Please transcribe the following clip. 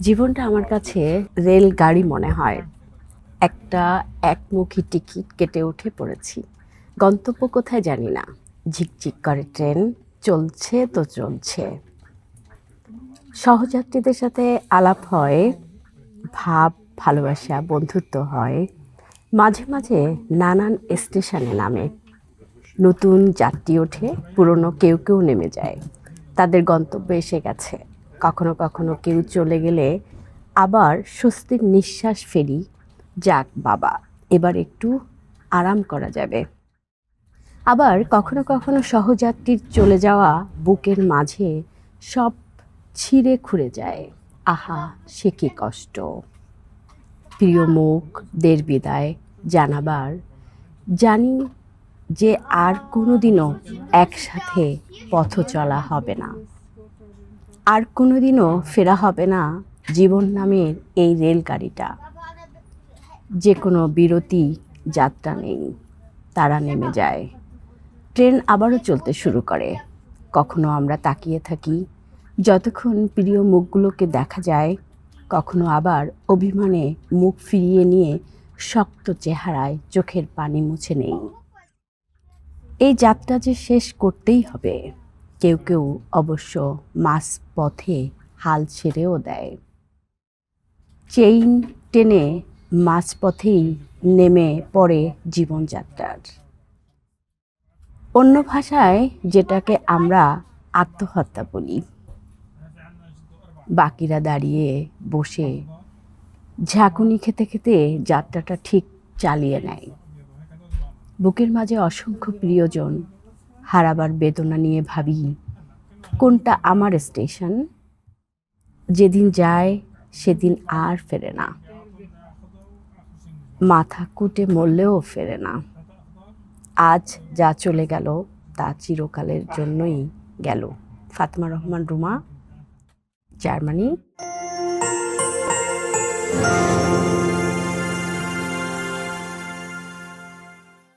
জীবনটা আমার কাছে রেলগাড়ি মনে হয়। একটা একমুখী টিকিট কেটে উঠে পড়েছি। গন্তব্য কোথায় জানি না। ঝিকঝিক করে ট্রেন, চলছে তো চলছে। সহযাত্রীদের সাথে আলাপ হয়, ভাব, ভালোবাসা, বন্ধুত্ব হয়। মাঝে মাঝে নানান স্টেশনে নামে। নতুন যাত্রী ওঠে, পুরনো কেউ কেউ নেমে যায়। তাদের গন্তব্যে এসে গেছে। কখনো কখনো কেউ চলে গেলে আবার স্বস্তির নিঃশ্বাস ফেলি যাক বাবা, এবার একটু আরাম করা যাবে। আবার কখনো কখনো সহযাত্রীর চলে যাওয়া বুকের মাঝে সব ছিঁড়ে খুঁড়ে যায়। আহা, সে কি কষ্ট। প্রিয় মুখ, দের বিদায়। জানাবার, জানি যে আর কোনোদিনও একসাথে পথ চলা হবে না। আর কোনোদিনও ফেরা হবে না জীবন নামের এই রেলগাড়িটা। যে কোনো বিরতি যাত্রা নেই, তারা নেমে যায়। ট্রেন আবারও চলতে শুরু করে। কখনো আমরা তাকিয়ে থাকি, যতক্ষণ প্রিয় মুখগুলোকে দেখা যায়, কখনো আবার অভিমানে মুখ ফিরিয়ে নিয়ে শক্ত চেহারায় চোখের পানি মুছে নেই। এই যাত্রা যে শেষ করতেই হবে। কেউ কেউ অবশ্য মাস পথে হাল ছেড়েও দেয়। চেইন টেনে মাঝপথেই নেমে পড়ে জীবনযাত্রার। অন্য ভাষায় যেটাকে আমরা আত্মহত্যা বলি। বাকিরা দাঁড়িয়ে বসে ঝাঁকুনি খেতে খেতে যাত্রাটা ঠিক চালিয়ে নেয়। বুকের মাঝে অসংখ্য প্রিয়জন হারাবার বেদনা নিয়ে ভাবি, কোনটা আমার স্টেশন? যেদিন যায়, সেদিন আর ফেরে না। মাথা কুটে মরলেও ফেরে না। আজ যা চলে গেল, তা চিরকালের জন্যই গেল। ফাতমা রহমান, রুমা, জার্মানি।